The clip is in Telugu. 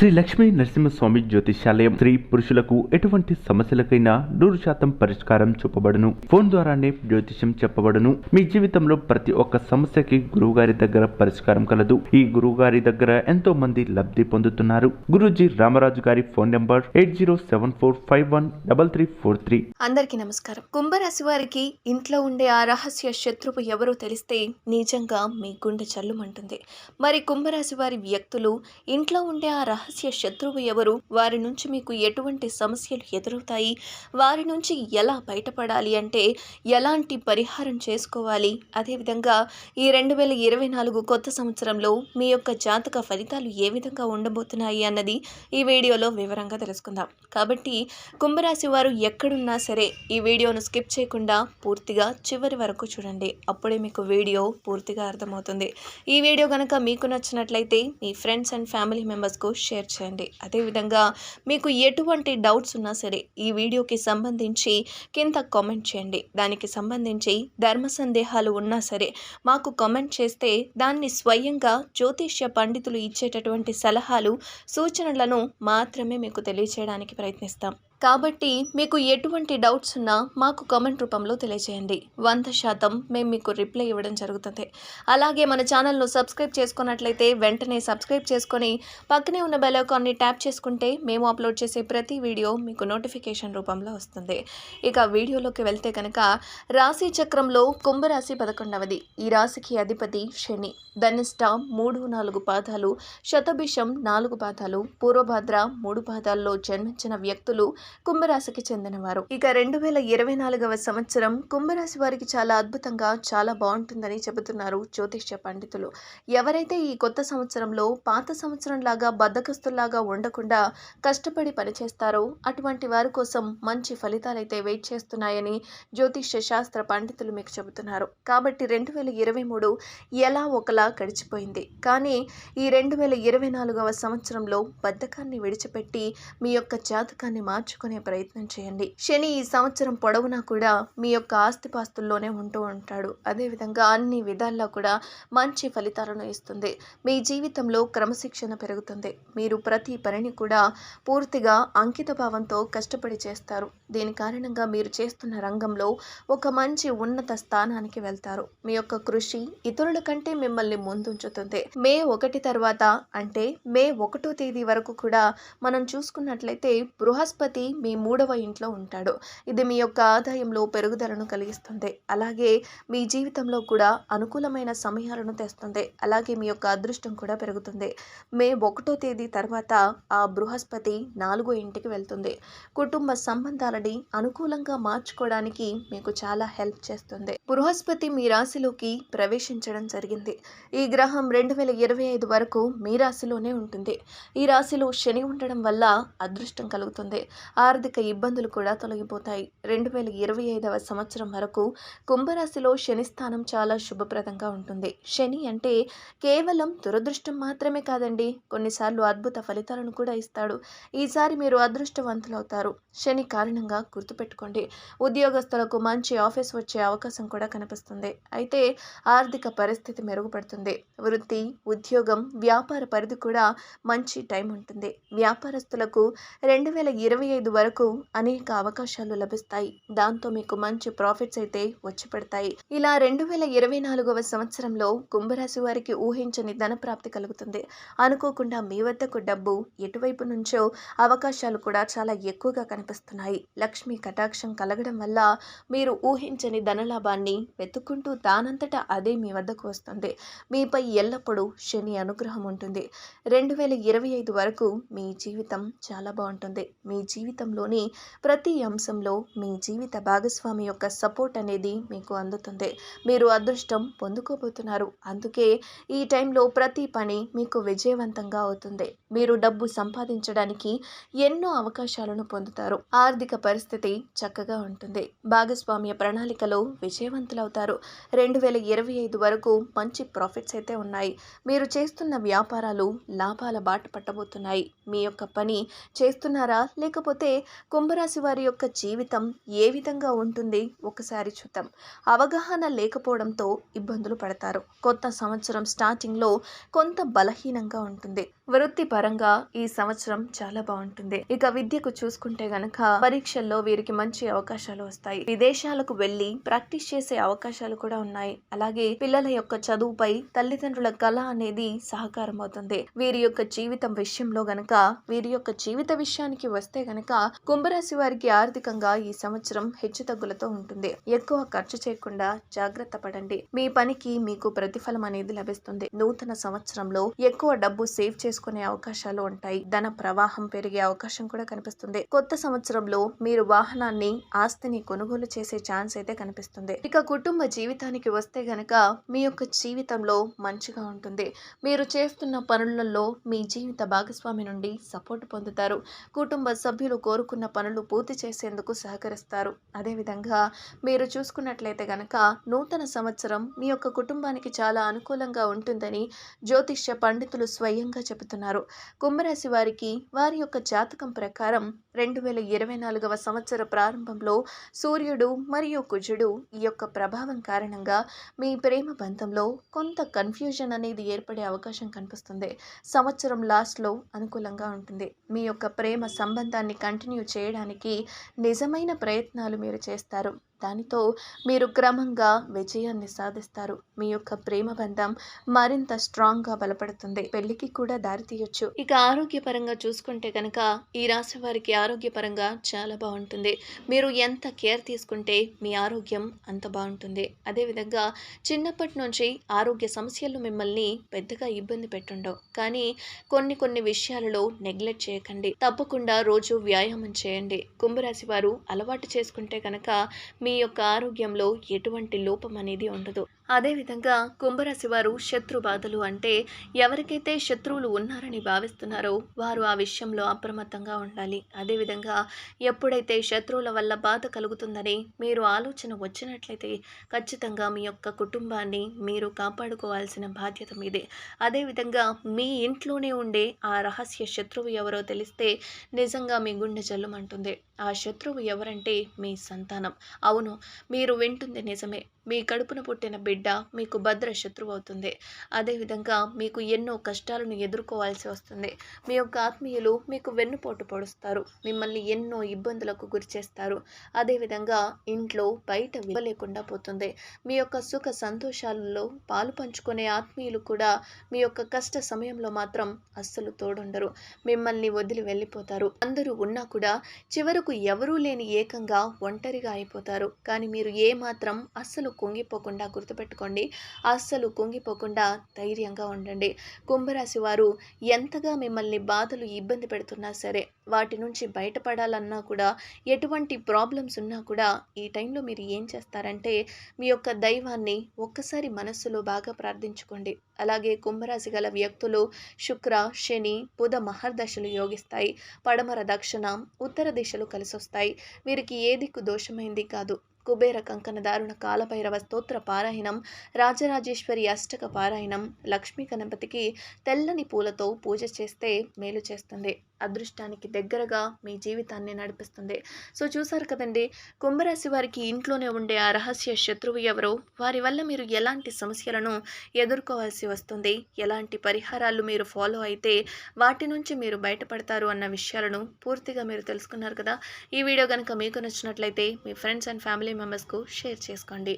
శ్రీ లక్ష్మీ నరసింహస్వామి జ్యోతిషాలయం స్త్రీ పురుషులకు ఎటువంటి సమస్యలకైనా నూరు శాతం పరిష్కారం చూపబడును. ఫోన్ ద్వారానే జ్యోతిష్యం చెప్పబడును. మీ జీవితంలో ప్రతి ఒక్క సమస్యకి గురువుగారి దగ్గర పరిష్కారం కలదు. ఈ గురువుగారి దగ్గర ఎంతో మంది లబ్ధి పొందుతున్నారు. గురుజీ రామరాజు గారి phone number eight zero seven four five one double three four three. అందరికీ నమస్కారం. కుంభరాశి వారికి ఇంట్లో ఉండే ఆ రహస్య శత్రువు ఎవరో తెలిస్తే నిజంగా మీ గుండె చల్లుమంటుంది. మరి కుంభరాశి వారి వ్యక్తులు ఇంట్లో ఉండే ఆ రహస్య శత్రువు ఎవరు? వారి నుంచి మీకు ఎటువంటి సమస్యలు ఎదురవుతాయి? వారి నుంచి ఎలా బయటపడాలి అంటే ఎలాంటి పరిహారం చేసుకోవాలి? అదేవిధంగా ఈ రెండు వేల ఇరవై నాలుగు కొత్త సంవత్సరంలో మీ యొక్క జాతక ఫలితాలు ఏ విధంగా ఉండబోతున్నాయి అన్నది ఈ వీడియోలో వివరంగా తెలుసుకుందాం. కాబట్టి కుంభరాశి వారు ఎక్కడున్నా సరే ఈ వీడియోను స్కిప్ చేయకుండా పూర్తిగా చివరి వరకు చూడండి. అప్పుడే మీకు వీడియో పూర్తిగా అర్థమవుతుంది. ఈ వీడియో కనుక మీకు నచ్చినట్లయితే మీ ఫ్రెండ్స్ అండ్ ఫ్యామిలీ మెంబర్స్కు షేర్ చేయండి. అదేవిధంగా మీకు ఎటువంటి డౌట్స్ ఉన్నా సరే ఈ వీడియోకి సంబంధించి కింద కామెంట్ చేయండి. దానికి సంబంధించి ధర్మ సందేహాలు ఉన్నా సరే మాకు కామెంట్ చేస్తే దాన్ని స్వయంగా జ్యోతిష్య పండితులు ఇచ్చేటటువంటి సలహాలు సూచనలను మాత్రమే మీకు తెలియచేయడానికి ప్రయత్నిస్తాం. కాబట్టి మీకు ఎటువంటి డౌట్స్ ఉన్నా మాకు కామెంట్ రూపంలో తెలియజేయండి వంద శాతం మేము మీకు రిప్లై ఇవ్వడం జరుగుతుంది. అలాగే మన ఛానల్ను సబ్స్క్రైబ్ చేసుకున్నట్లయితే వెంటనే సబ్స్క్రైబ్ చేసుకొని పక్కనే ఉన్న బెల్ ఐకాన్ని ట్యాప్ చేసుకుంటే మేము అప్లోడ్ చేసే ప్రతి వీడియో మీకు నోటిఫికేషన్ రూపంలో వస్తుంది. ఇక వీడియోలోకి వెళ్తే కనుక రాశి చక్రంలో కుంభరాశి పదకొండవది. ఈ రాశికి అధిపతి శని. ధనిష్ట మూడు నాలుగు పాదాలు శతభిషం నాలుగు పాదాలు పూర్వభద్ర మూడు పాదాల్లో జన్మించిన వ్యక్తులు కుంభరాశికి చెందినవారు. ఇక రెండు వేల ఇరవై నాలుగవ సంవత్సరం కుంభరాశి వారికి చాలా అద్భుతంగా చాలా బాగుంటుందని చెబుతున్నారు జ్యోతిష్య పండితులు. ఎవరైతే ఈ కొత్త సంవత్సరంలో పాత సంవత్సరం లాగా బద్దకస్తుల్లాగా ఉండకుండా కష్టపడి పనిచేస్తారో అటువంటి వారి కోసం మంచి ఫలితాలైతే వెయిట్ చేస్తున్నాయని జ్యోతిష్య శాస్త్ర పండితులు మీకు చెబుతున్నారు. కాబట్టి రెండు వేల ఇరవై మూడు ఎలా ఒకలా గడిచిపోయింది. కానీ ఈ రెండు వేల ఇరవై నాలుగవ సంవత్సరంలో బద్ధకాన్ని విడిచిపెట్టి మీ యొక్క జాతకాన్ని మార్చు మార్చుకునే ప్రయత్నం చేయండి. శని ఈ సంవత్సరం పొడవునా కూడా మీ యొక్క ఆస్తిపాస్తుల్లోనే ఉంటూ ఉంటాడు. అదేవిధంగా అన్ని విధాల్లో కూడా మంచి ఫలితాలను ఇస్తుంది. మీ జీవితంలో క్రమశిక్షణ పెరుగుతుంది. మీరు ప్రతి పనిని కూడా పూర్తిగా అంకిత భావంతో కష్టపడి చేస్తారు. దీని కారణంగా మీరు చేస్తున్న రంగంలో ఒక మంచి ఉన్నత స్థానానికి వెళ్తారు. మీ యొక్క కృషి ఇతరుల కంటే మిమ్మల్ని ముందుంచుతుంది. మే ఒకటి తర్వాత అంటే మే ఒకటో తేదీ వరకు కూడా మనం చూసుకున్నట్లయితే బృహస్పతి మీ మూడవ ఇంట్లో ఉంటాడు. ఇది మీ యొక్క ఆదాయంలో పెరుగుదలను కలిగిస్తుంది. అలాగే మీ జీవితంలో కూడా అనుకూలమైన సమయాలను తెస్తుంది. అలాగే మీ యొక్క అదృష్టం కూడా పెరుగుతుంది. మే ఒకటో తేదీ తర్వాత ఆ బృహస్పతి నాలుగో ఇంటికి వెళ్తుంది. కుటుంబ సంబంధాలని అనుకూలంగా మార్చుకోవడానికి మీకు చాలా హెల్ప్ చేస్తుంది. బృహస్పతి మీ రాశిలోకి ప్రవేశించడం జరిగింది. ఈ గ్రహం రెండు వేల ఇరవై ఐదు వరకు మీ రాశిలోనే ఉంటుంది. ఈ రాశిలో శని ఉండడం వల్ల అదృష్టం కలుగుతుంది. ఆర్థిక ఇబ్బందులు కూడా తొలగిపోతాయి. రెండు వేల ఇరవై ఐదవ సంవత్సరం వరకు కుంభరాశిలో శని స్థానం చాలా శుభప్రదంగా ఉంటుంది. శని అంటే కేవలం దురదృష్టం మాత్రమే కాదండి కొన్నిసార్లు అద్భుత ఫలితాలను కూడా ఇస్తాడు. ఈసారి మీరు అదృష్టవంతులవుతారు. శని కారణంగా గుర్తుపెట్టుకోండి. ఉద్యోగస్తులకు మంచి ఆఫీస్ వచ్చే అవకాశం కూడా కనిపిస్తుంది. అయితే ఆర్థిక పరిస్థితి మెరుగుపడుతుంది. వృత్తి ఉద్యోగం వ్యాపార పరిధి కూడా మంచి టైం ఉంటుంది. వ్యాపారస్తులకు రెండు వేల ఇరవై ఐదు వరకు అనేక అవకాశాలు లభిస్తాయి. దాంతో మీకు మంచి ప్రాఫిట్స్ అయితే వచ్చి పడతాయి. ఇలా రెండు వేల ఇరవై నాలుగవ సంవత్సరంలో కుంభరాశి వారికి ఊహించని ధన ప్రాప్తి కలుగుతుంది. అనుకోకుండా మీ వద్దకు డబ్బు ఎటువైపు నుంచో అవకాశాలు కూడా చాలా ఎక్కువగా కనిపిస్తున్నాయి. లక్ష్మి కటాక్షం కలగడం వల్ల మీరు ఊహించని ధనలాభాన్ని వెతుక్కుంటూ దానంతటా అదే మీ వద్దకు వస్తుంది. మీపై ఎల్లప్పుడూ శని అనుగ్రహం ఉంటుంది. రెండు వేల ఇరవై ఐదు వరకు మీ జీవితం చాలా బాగుంటుంది. మీ జీవితం జీవితంలోని ప్రతి అంశంలో మీ జీవిత భాగస్వామి యొక్క సపోర్ట్ అనేది మీకు అందుతుంది. మీరు అదృష్టం పొందుకోబోతున్నారు. అందుకే ఈ టైంలో ప్రతి పని మీకు విజయవంతంగా అవుతుంది. మీరు డబ్బు సంపాదించడానికి ఎన్నో అవకాశాలను పొందుతారు. ఆర్థిక పరిస్థితి చక్కగా ఉంటుంది. భాగస్వామ్య ప్రణాళికలో విజయవంతులవుతారు. రెండు వేల ఇరవై ఐదు వరకు మంచి ప్రాఫిట్స్ అయితే ఉన్నాయి. మీరు చేస్తున్న వ్యాపారాలు లాభాల బాట పట్టబోతున్నాయి. మీ యొక్క పని చేస్తున్నారా? లేకపోతే అయితే కుంభరాశి వారి యొక్క జీవితం ఏ విధంగా ఉంటుంది? ఒకసారి చూద్దాం. అవగాహన లేకపోవడంతో ఇబ్బందులు పడతారు. కొత్త సంవత్సరం స్టార్టింగ్లో కొంత బలహీనంగా ఉంటుంది. వృత్తిపరంగా ఈ సంవత్సరం చాలా బాగుంటుంది. ఇక విద్యకు చూసుకుంటే గనక పరీక్షల్లో వీరికి మంచి అవకాశాలు వస్తాయి. విదేశాలకు వెళ్ళి ప్రాక్టీస్ చేసే అవకాశాలు కూడా ఉన్నాయి. అలాగే పిల్లల యొక్క చదువుపై తల్లిదండ్రుల కళ అనేది సహకారం అవుతుంది. వీరి యొక్క జీవితం విషయంలో గనక వీరి యొక్క జీవిత విషయానికి వస్తే గనక కుంభరాశి వారికి ఆర్థికంగా ఈ సంవత్సరం హెచ్చుతగ్గులతో ఉంటుంది. ఎక్కువ ఖర్చు చేయకుండా జాగ్రత్త పడండి. మీ పనికి మీకు ప్రతిఫలం అనేది లభిస్తుంది. నూతన సంవత్సరంలో ఎక్కువ డబ్బు సేవ్ చేసుకునే అవకాశాలు ఉంటాయి. ధన ప్రవాహం పెరిగే అవకాశం కూడా కనిపిస్తుంది. కొత్త సంవత్సరంలో మీరు వాహనాన్ని ఆస్తిని కొనుగోలు చేసే ఛాన్స్ అయితే కనిపిస్తుంది. ఇక కుటుంబ జీవితానికి వస్తే గనక మీ యొక్క జీవితంలో మంచిగా ఉంటుంది. మీరు చేస్తున్న పనులలో మీ జీవిత భాగస్వామి నుండి సపోర్ట్ పొందుతారు. కుటుంబ సభ్యులు కోరుకున్న పనులు పూర్తి చేసేందుకు సహకరిస్తారు. అదేవిధంగా మీరు చూసుకున్నట్లయితే గనక నూతన సంవత్సరం మీ యొక్క కుటుంబానికి చాలా అనుకూలంగా ఉంటుందని జ్యోతిష్య పండితులు స్వయంగా చెబుతున్నారు. కుంభరాశి వారికి వారి యొక్క జాతకం ప్రకారం రెండు వేల ఇరవై నాలుగవ సంవత్సర ప్రారంభంలో సూర్యుడు మరియు కుజుడు ఈ యొక్క ప్రభావం కారణంగా మీ ప్రేమ బంధంలో కొంత కన్ఫ్యూజన్ అనేది ఏర్పడే అవకాశం కనిపిస్తుంది. సంవత్సరం లాస్ట్లో అనుకూలంగా ఉంటుంది. మీ యొక్క ప్రేమ సంబంధాన్ని కంటిన్యూ చేయడానికి నిజమైన ప్రయత్నాలు మీరు చేస్తారు. దానితో మీరు క్రమంగా విజయాన్ని సాధిస్తారు. మీ యొక్క ప్రేమ బంధం మరింత స్ట్రాంగ్గా బలపడుతుంది. పెళ్ళికి కూడా దారి తీయొచ్చు. ఇక ఆరోగ్యపరంగా చూసుకుంటే కనుక ఈ రాశి వారికి ఆరోగ్యపరంగా చాలా బాగుంటుంది. మీరు ఎంత కేర్ తీసుకుంటే మీ ఆరోగ్యం అంత బాగుంటుంది. అదేవిధంగా చిన్నప్పటి నుంచి ఆరోగ్య సమస్యలు మిమ్మల్ని పెద్దగా ఇబ్బంది పెట్టుండవు. కానీ కొన్ని కొన్ని విషయాలలో నెగ్లెక్ట్ చేయకండి. తప్పకుండా రోజు వ్యాయామం చేయండి. కుంభరాశి వారు అలవాటు చేసుకుంటే కనుక మీ యొక్క ఆరోగ్యంలో ఎటువంటి లోపం అనేది ఉండదు. అదేవిధంగా కుంభరాశి వారు శత్రు బాధలు అంటే ఎవరికైతే శత్రువులు ఉన్నారని భావిస్తున్నారో వారు ఆ విషయంలో అప్రమత్తంగా ఉండాలి. అదేవిధంగా ఎప్పుడైతే శత్రువుల వల్ల బాధ కలుగుతుందని మీరు ఆలోచన వచ్చినట్లయితే ఖచ్చితంగా మీ యొక్క కుటుంబాన్ని మీరు కాపాడుకోవాల్సిన బాధ్యత మీదే. అదేవిధంగా మీ ఇంట్లోనే ఉండే ఆ రహస్య శత్రువు ఎవరో తెలిస్తే నిజంగా మీ గుండె జల్లుమంటుంది. ఆ శత్రువు ఎవరంటే మీ సంతానం. అవును మీరు వింటుంది నిజమే. మీ కడుపున పుట్టిన బిడ్డ మీకు భద్ర శత్రువు అవుతుంది అదేవిధంగా మీకు ఎన్నో కష్టాలను ఎదుర్కోవాల్సి వస్తుంది. మీ యొక్క ఆత్మీయులు మీకు వెన్నుపోటు పొడుస్తారు. మిమ్మల్ని ఎన్నో ఇబ్బందులకు గురిచేస్తారు అదేవిధంగా ఇంట్లో బయట వివలేకుండా పోతుంది. మీ యొక్క సుఖ సంతోషాలలో పాలు పంచుకునే ఆత్మీయులు కూడా మీ యొక్క కష్ట సమయంలో మాత్రం అస్సలు తోడుండరు. మిమ్మల్ని వదిలి వెళ్ళిపోతారు. అందరూ ఉన్నా కూడా చివరకు ఎవరూ లేని ఏకంగా ఒంటరిగా అయిపోతారు. కానీ మీరు ఏ మాత్రం అస్సలు కుంగిపోకుండా గుర్తుపెట్టుకోండి. అస్సలు కుంగిపోకుండా ధైర్యంగా ఉండండి. కుంభరాశి వారు ఎంతగా మిమ్మల్ని బాధలు ఇబ్బంది పెడుతున్నా సరే వాటి నుంచి బయటపడాలన్నా కూడా ఎటువంటి ప్రాబ్లమ్స్ ఉన్నా కూడా ఈ టైంలో మీరు ఏం చేస్తారంటే మీ యొక్క దైవాన్ని ఒక్కసారి మనస్సులో బాగా ప్రార్థించుకోండి. అలాగే కుంభరాశి గల వ్యక్తులు శుక్ర శని బుధ మహర్దశలు యోగిస్తాయి. పడమర దక్షిణ ఉత్తర దిశలు కలిసొస్తాయి. వీరికి ఏ దిక్కు దోషమైంది కాదు. కుబేర కంకణ దారుణ కాలభైరవ స్తోత్ర పారాయణం రాజరాజేశ్వరి అష్టక పారాయణం లక్ష్మీ గణపతికి తెల్లని పూలతో పూజ చేస్తే మేలు చేస్తుంది. అదృష్టానికి దగ్గరగా మీ జీవితాన్ని నడిపిస్తుంది. సో చూసారు కదండి కుంభరాశి వారికి ఇంట్లోనే ఉండే ఆ రహస్య శత్రువు ఎవరో వారి వల్ల మీరు ఎలాంటి సమస్యలను ఎదుర్కోవాల్సి వస్తుంది? ఎలాంటి పరిహారాలు మీరు ఫాలో అయితే వాటి నుంచి మీరు బయటపడతారు అన్న విషయాలను పూర్తిగా మీరు తెలుసుకున్నారు కదా? ఈ వీడియో కనుక మీకు నచ్చినట్లయితే మీ ఫ్రెండ్స్ అండ్ ఫ్యామిలీ మెంబర్స్కు షేర్ చేసుకోండి.